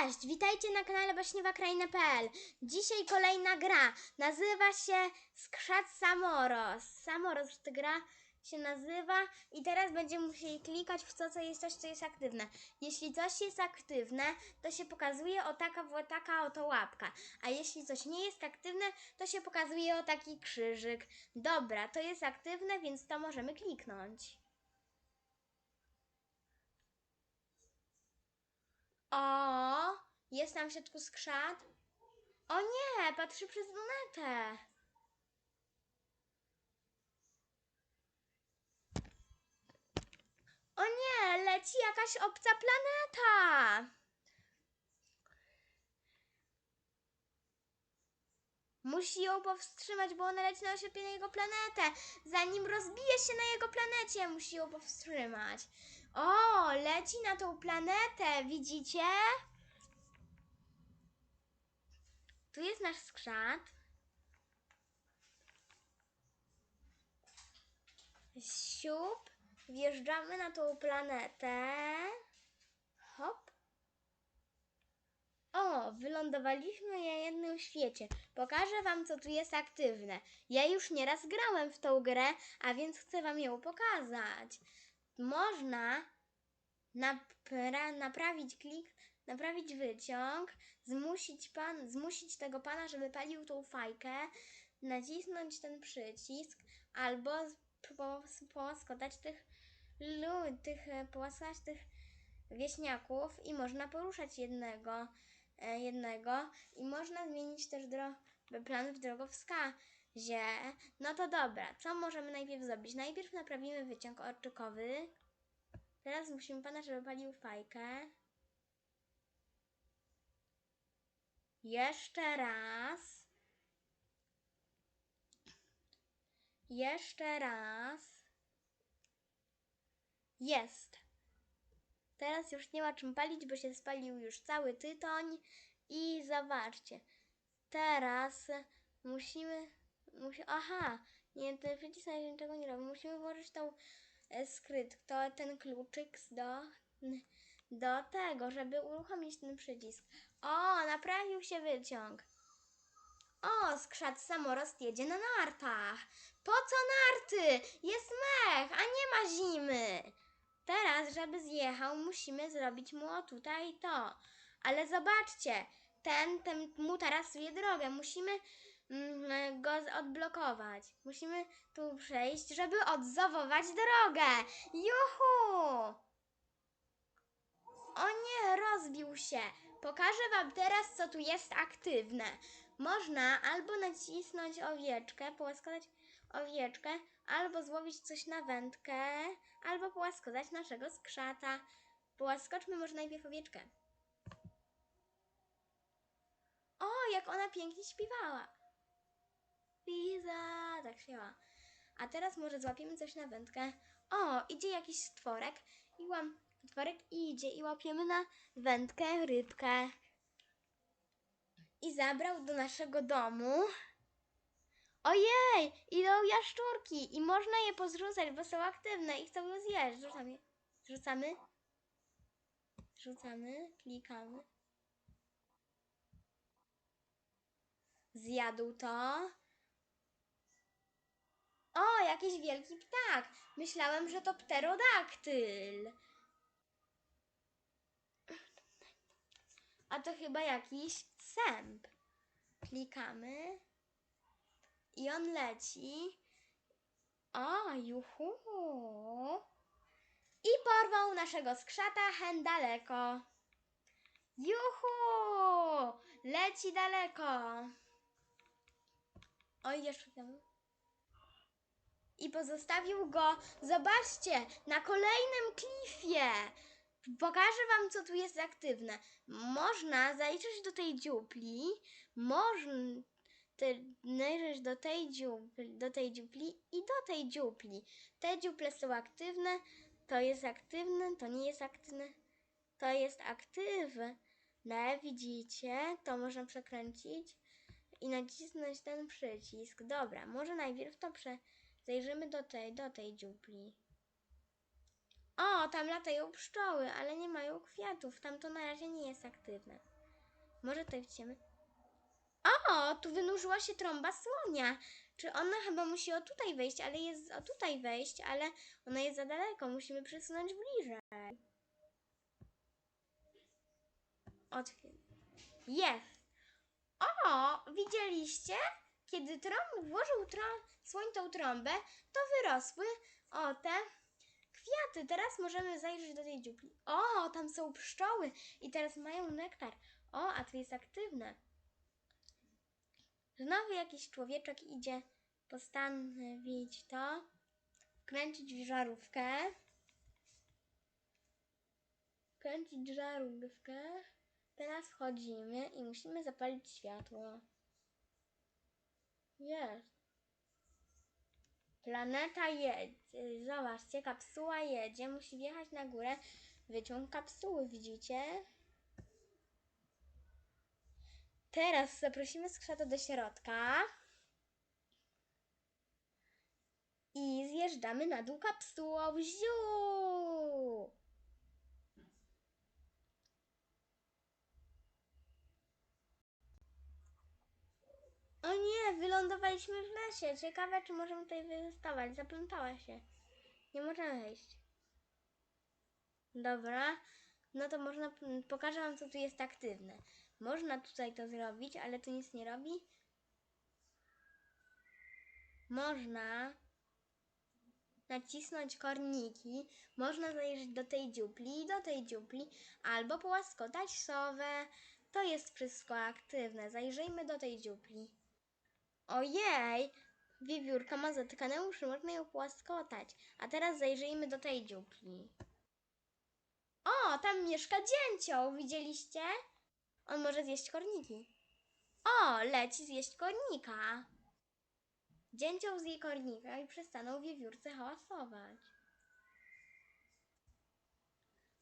Cześć, witajcie na kanale baśniowakraina.pl Dzisiaj kolejna gra, nazywa się Skrzat Samoros. Samoros ta gra się nazywa i teraz będziemy musieli klikać w to, co jest coś, co jest aktywne. Jeśli coś jest aktywne, to się pokazuje o taka, o taka oto łapka, a jeśli coś nie jest aktywne, to się pokazuje o taki krzyżyk. Dobra, to jest aktywne, więc to możemy kliknąć. O, jest tam w środku skrzat. O nie, patrzy przez lunetę. O nie, leci jakaś obca planeta. Musi ją powstrzymać, bo ona leci na oślepienie jego planetę. Zanim rozbije się na jego planecie, musi ją powstrzymać. O, leci na tą planetę, widzicie? Tu jest nasz skrzat. Siup, wjeżdżamy na tą planetę. Hop. O, wylądowaliśmy na jednym świecie. Pokażę Wam, co tu jest aktywne. Ja już nieraz grałem w tą grę, a więc chcę Wam ją pokazać. Można napra- naprawić klik, naprawić wyciąg, zmusić, pan, zmusić tego pana, żeby palił tą fajkę, nacisnąć ten przycisk, albo połaskotać tych, lu- tych, połaskać tych wieśniaków i można poruszać jednego, e, jednego i można zmienić też dro- plan w drogowskazie. No to dobra, co możemy najpierw zrobić? Najpierw naprawimy wyciąg orczykowy. Teraz musimy pana, żeby palił fajkę. Jeszcze raz. Jeszcze raz. Jest. Teraz już nie ma czym palić, bo się spalił już cały tytoń. I zobaczcie. Teraz musimy. Musi, aha, nie, ten przycisk niczego nie robi. Musimy włożyć tą e, skryt, to ten kluczyk do, do tego, żeby uruchomić ten przycisk. O, naprawił się wyciąg. O, skrzat samorost jedzie na nartach. Po co narty? Jest mech, a nie ma zimy. Teraz, żeby zjechał, musimy zrobić mu o tutaj to. Ale zobaczcie, ten, ten mu tarasuje drogę. Musimy go odblokować. Musimy tu przejść, żeby odzowować drogę. Juhu! O nie, rozbił się. Pokażę Wam teraz, co tu jest aktywne. Można albo nacisnąć owieczkę, połaskotać owieczkę, albo złowić coś na wędkę, albo połaskotać naszego skrzata. Połaskoczmy może najpierw owieczkę. O, jak ona pięknie śpiewała. Liza, tak śpiewa. A teraz może złapiemy coś na wędkę. O, idzie jakiś stworek i łam... Stworek idzie i łapiemy na wędkę rybkę. I zabrał do naszego domu. Ojej, idą jaszczurki i można je pozrzucać, bo są aktywne i chcą je zjeść. Rzucamy. Rzucamy. Rzucamy, klikamy. Zjadł to. O, jakiś wielki ptak. Myślałem, że to pterodaktyl. A to chyba jakiś sęp. Klikamy. I on leci. O, juhu. I porwał naszego skrzata hen daleko. Juhu! Leci daleko. Oj, jeszcze tam. I pozostawił go, zobaczcie, na kolejnym klifie. Pokażę wam, co tu jest aktywne. Można zaliczyć do tej dziupli, można należeć do tej, dziupli, do tej dziupli i do tej dziupli. Te dziuple są aktywne, to jest aktywne, to nie jest aktywne, to jest aktywne. Widzicie? To można przekręcić i nacisnąć ten przycisk. Dobra, może najpierw to prze... zajrzymy do tej, do tej dziupli. O, tam latają pszczoły, ale nie mają kwiatów. Tam to na razie nie jest aktywne. Może tutaj wciemy. O, tu wynurzyła się trąba słonia. Czy ona chyba musi o tutaj wejść, ale jest o tutaj wejść, ale ona jest za daleko. Musimy przesunąć bliżej. Otwier. Jest. O, widzieliście? Kiedy trąb włożył trą- słoń tą trąbę, to wyrosły o te kwiaty. Teraz możemy zajrzeć do tej dziupli. O, tam są pszczoły i teraz mają nektar. O, a tu jest aktywne. Znowu jakiś człowieczek idzie postanowić to, kręcić żarówkę. Kręcić żarówkę. Teraz wchodzimy i musimy zapalić światło. Jest. Planeta jedzie. Zobaczcie, kapsuła jedzie. Musi wjechać na górę. Wyciąg kapsuły, widzicie? Teraz zaprosimy skrzata do środka. I zjeżdżamy na dół kapsułą. Ziu! O nie, wylądowaliśmy w lesie. Ciekawe, czy możemy tutaj wystawać. Zaplątała się. Nie możemy wejść. Dobra, no to można, pokażę Wam, co tu jest aktywne. Można tutaj to zrobić, ale to nic nie robi. Można nacisnąć korniki, można zajrzeć do tej dziupli i do tej dziupli, albo połaskotać sowę. To jest wszystko aktywne. Zajrzyjmy do tej dziupli. Ojej! Wiewiórka ma zatykane uszy, można ją płaskotać. A teraz zajrzyjmy do tej dziupli. O, tam mieszka dzięcioł, widzieliście? On może zjeść korniki. O, leci zjeść kornika. Dzięcioł zje kornika i przestaną wiewiórce hałasować.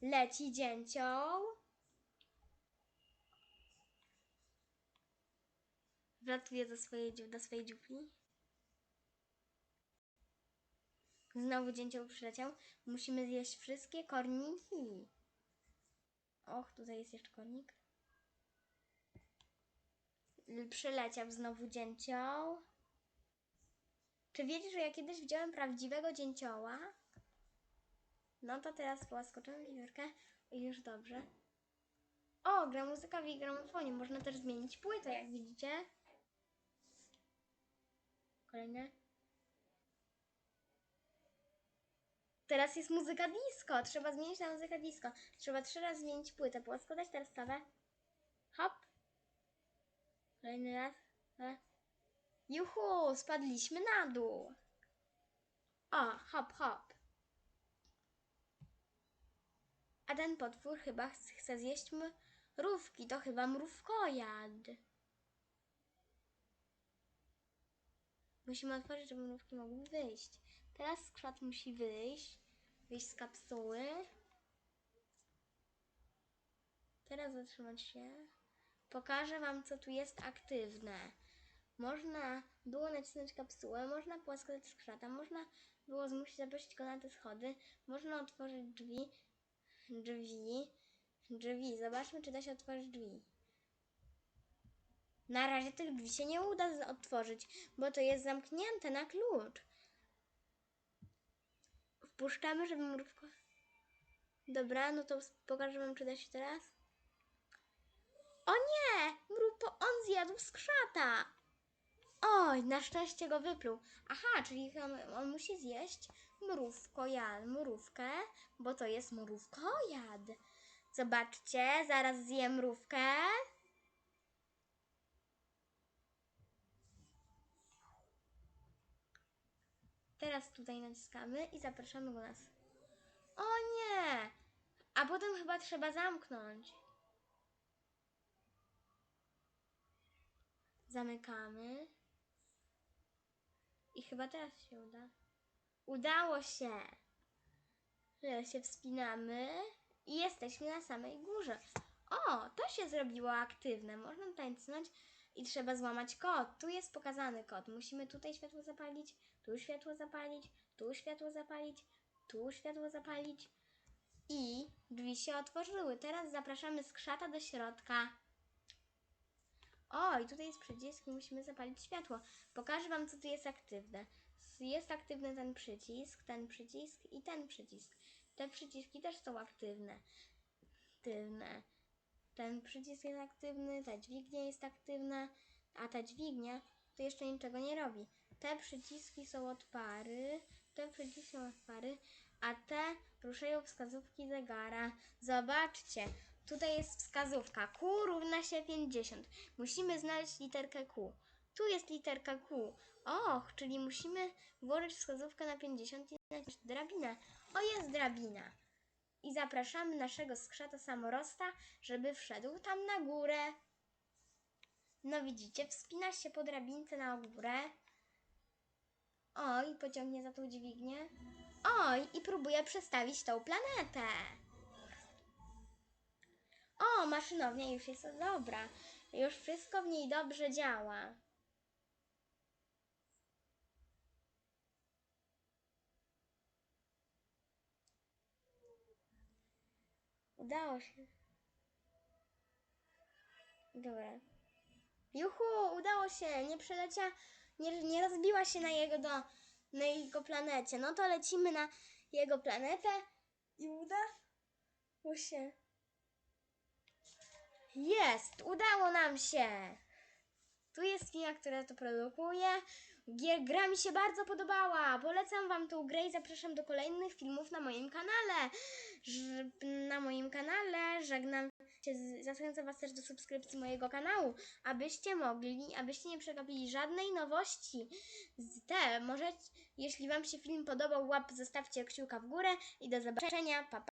Leci dzięcioł. Wlatuje do swojej, do swojej dziupli. Znowu dzięcioł przyleciał. Musimy zjeść wszystkie korniki. Och, tutaj jest jeszcze kornik. Przyleciał znowu dzięcioł. Czy wiecie, że ja kiedyś widziałem prawdziwego dzięcioła? No to teraz połaskoczymy wiewiórkę już dobrze. O, gra muzyka w gramofonie. Można też zmienić płytę, jak widzicie. Kolejne. Teraz jest muzyka disco. Trzeba zmienić na muzykę disco. Trzeba trzy razy zmienić płytę. Połaskotać teraz stawę. Hop. Kolejny raz. E. Juhu, spadliśmy na dół. O, hop, hop. A ten potwór chyba ch- chce zjeść mrówki. To chyba mrówkojad. Musimy otworzyć, żeby mrówki mogły wyjść. Teraz skrzat musi wyjść. Wyjść z kapsuły. Teraz zatrzymać się. Pokażę Wam, co tu jest aktywne. Można było nacisnąć kapsułę, można płaskotać skrzata, można było zmusić zaprosić go na te schody, można otworzyć drzwi, drzwi, drzwi. Zobaczmy, czy da się otworzyć drzwi. Na razie tych drzwi się nie uda otworzyć, bo to jest zamknięte na klucz. Wpuszczamy, żeby mrówko... Dobra, no to pokażę wam, czy da się teraz. O nie! Mrówko, on zjadł skrzata! Oj, na szczęście go wypluł. Aha, czyli on, on musi zjeść mrówkojad, mrówkę, bo to jest mrówkojad. Zobaczcie, zaraz zje mrówkę. Teraz tutaj naciskamy i zapraszamy go nas. O nie! A potem chyba trzeba zamknąć. Zamykamy. I chyba teraz się uda. Udało się! Teraz się wspinamy i jesteśmy na samej górze. O, to się zrobiło aktywne. Można nacisnąć i trzeba złamać kod. Tu jest pokazany kod. Musimy tutaj światło zapalić, tu światło zapalić, tu światło zapalić, tu światło zapalić. I drzwi się otworzyły. Teraz zapraszamy skrzata do środka. O, i tutaj jest przycisk musimy zapalić światło. Pokażę Wam, co tu jest aktywne. Jest aktywny ten przycisk, ten przycisk i ten przycisk. Te przyciski też są aktywne. Aktywne. Ten przycisk jest aktywny, ta dźwignia jest aktywna, a ta dźwignia to jeszcze niczego nie robi. Te przyciski są od pary, te przyciski są od pary, a te ruszają wskazówki zegara. Zobaczcie, tutaj jest wskazówka Q równa się 50. Musimy znaleźć literkę Q. Tu jest literka Q. Och, czyli musimy włożyć wskazówkę na 50 i nacisnąć drabinę. O, jest drabina. I zapraszamy naszego skrzata samorosta, żeby wszedł tam na górę. No widzicie, wspina się po drabince na górę. Oj, pociągnie za tą dźwignię. Oj, i próbuje przestawić tą planetę. O, maszynownia już jest dobra. Już wszystko w niej dobrze działa. Udało się. Dobra. Juhu, udało się. Nie przeleciała, nie, nie rozbiła się na jego, do, na jego planecie. No to lecimy na jego planetę i udało się. Jest! Udało nam się! Tu jest firma, która to produkuje. Gier, gra mi się bardzo podobała. Polecam Wam tą grę i zapraszam do kolejnych filmów na moim kanale. Ż- na moim kanale żegnam z- zachęcam Was też do subskrypcji mojego kanału, abyście mogli, abyście nie przegapili żadnej nowości. Z te, może, jeśli Wam się film podobał, łap zostawcie kciuka w górę i do zobaczenia. Pa, pa.